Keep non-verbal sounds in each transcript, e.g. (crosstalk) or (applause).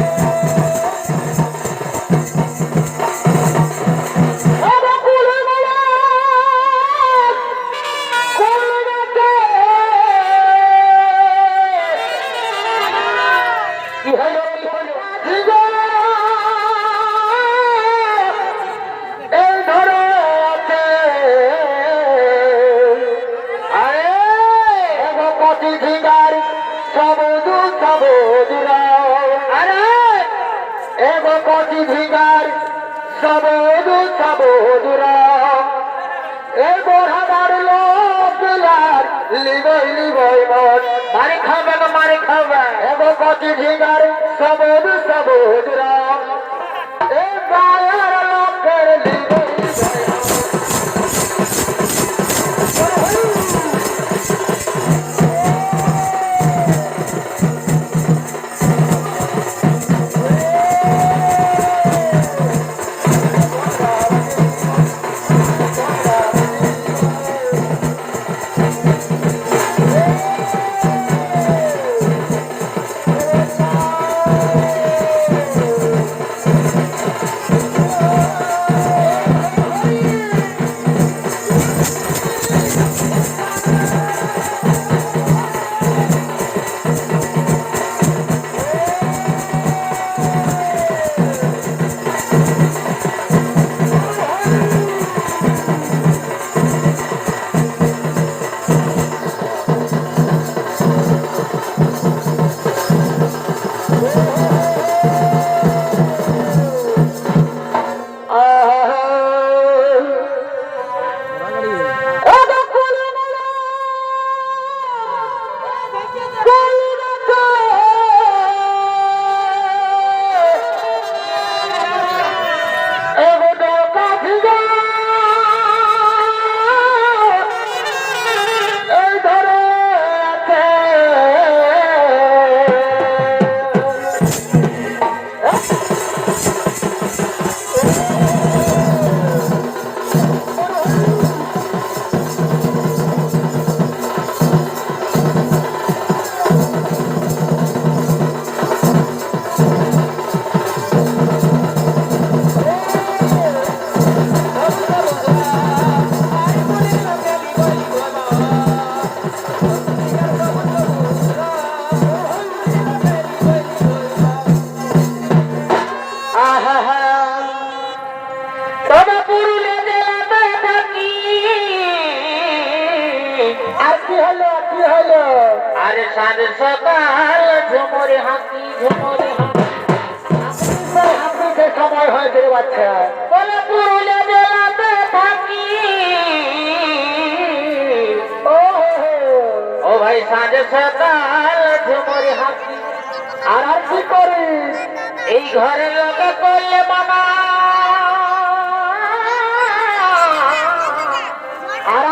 কি ঝিঙ্গার সবুজু সবুজুরা এ বড়াবার লোকলার লিবই লিবই মন মারি খাবে গো মারি খাবে এগো পতি ঝিঙ্গার সবুজ সবুজ রাম সময় বলে পুরুলে জেলাতে থাকি। ও ও ভাই সাড়ে সকাল ঝুমরে হাঁকি আর আর কি করিস এই ঘরের লোকে করলে মামা। আর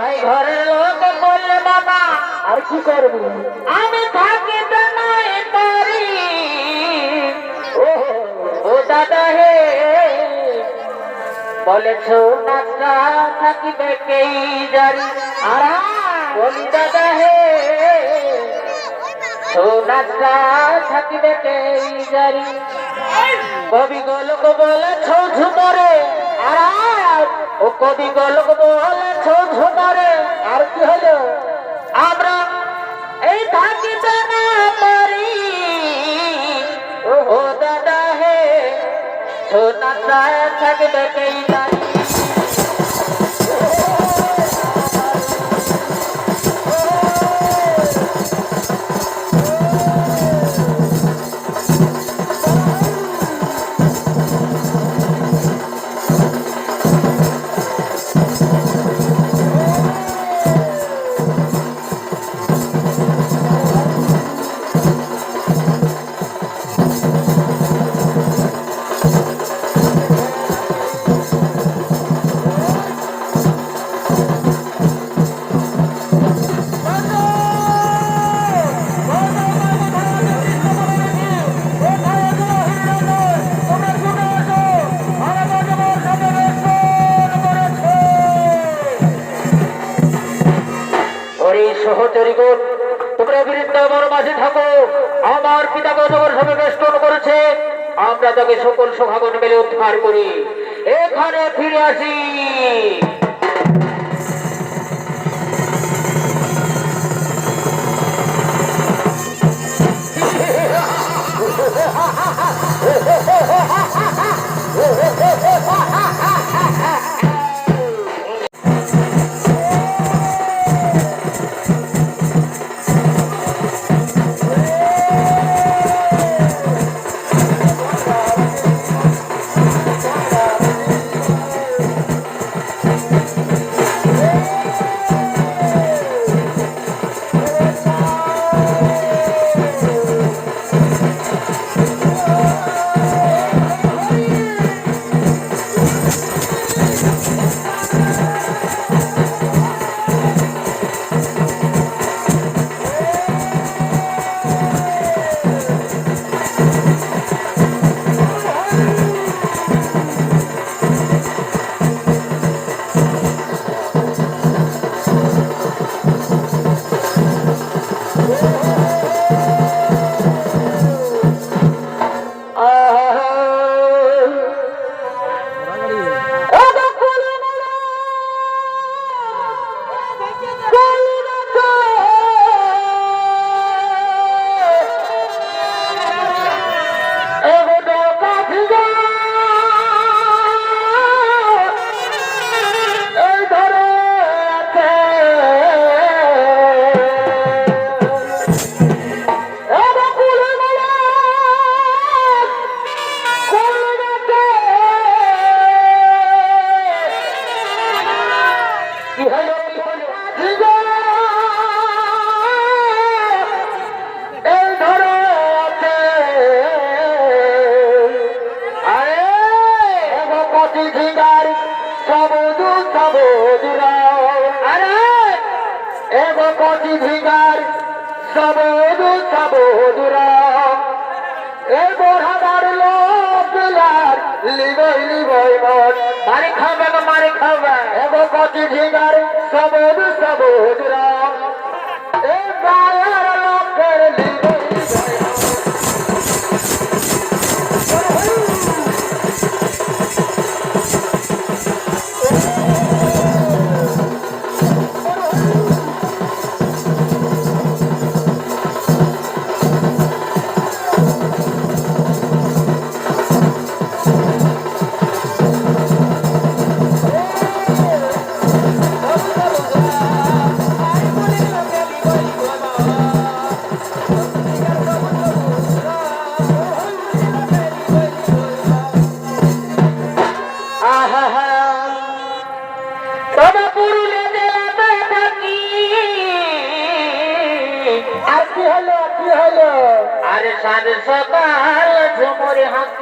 ভাই ঘরের লোকে করলে মামা। আর কি করবি? আমি থাকি বলেছ নাচটা থাকিবে কেই জারি আর বলি দাদা হে সোনাটা থাকিবে কেই জারি কবি গোলক বলে, ছৌ ঝুমরে। আর ও কবি গোলক বলে, ছৌ ঝুমরে। আর কি হলো? আমরা এই থাকিতে না পারি সোনাটা থাকবে কেই জারি পিতাকে বেষ্টন করেছে। আমরা তাকে সকল সভাগণ মেলে উদ্ধার করি। এখানে ফিরে আসি। কি (laughs) এগো কচি সবদুরা এ সবুজ লোকলার লোক লিবই লিবই মন মারি খাবে গো মারি খাবে এগো কচি ঝিঙ্গার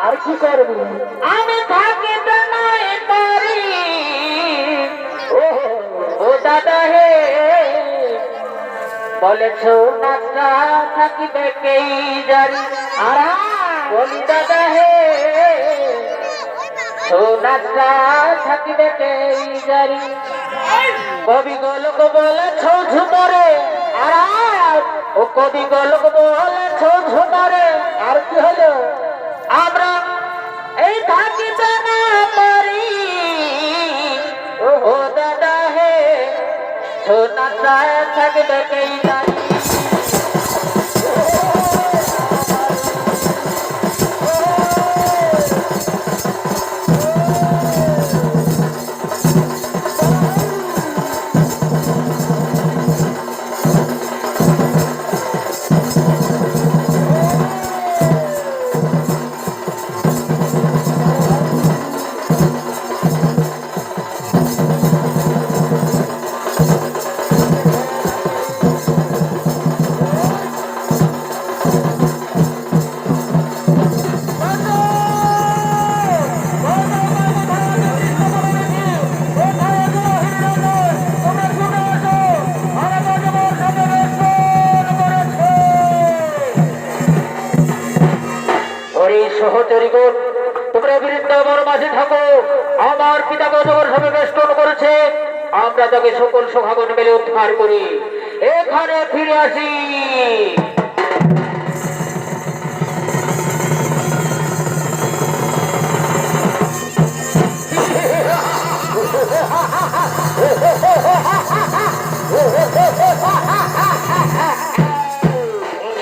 আর কি করবি? আমি নাই পারি। ও দাদা হে। বলেছ নাচটা থাকিবে কেই জারি আর বলি দাদা হে সোনাটা থাকিবে কেই জারি কবি গোলক বলে ছৌ ঝুমরে আর আর ও কবি গোলক বলে ছৌ ঝুমরে আর কি হলো? আমরা এই থাকিতে না পারি। ও দাদা হে সোনাটা থাকবে কেই জারি সাগর সমাবেষ্টন করেছে। আমরা তাকে সকল সখাগণ মিলে উদ্ধার করি। এখানে ফিরে আসি। ha ha ha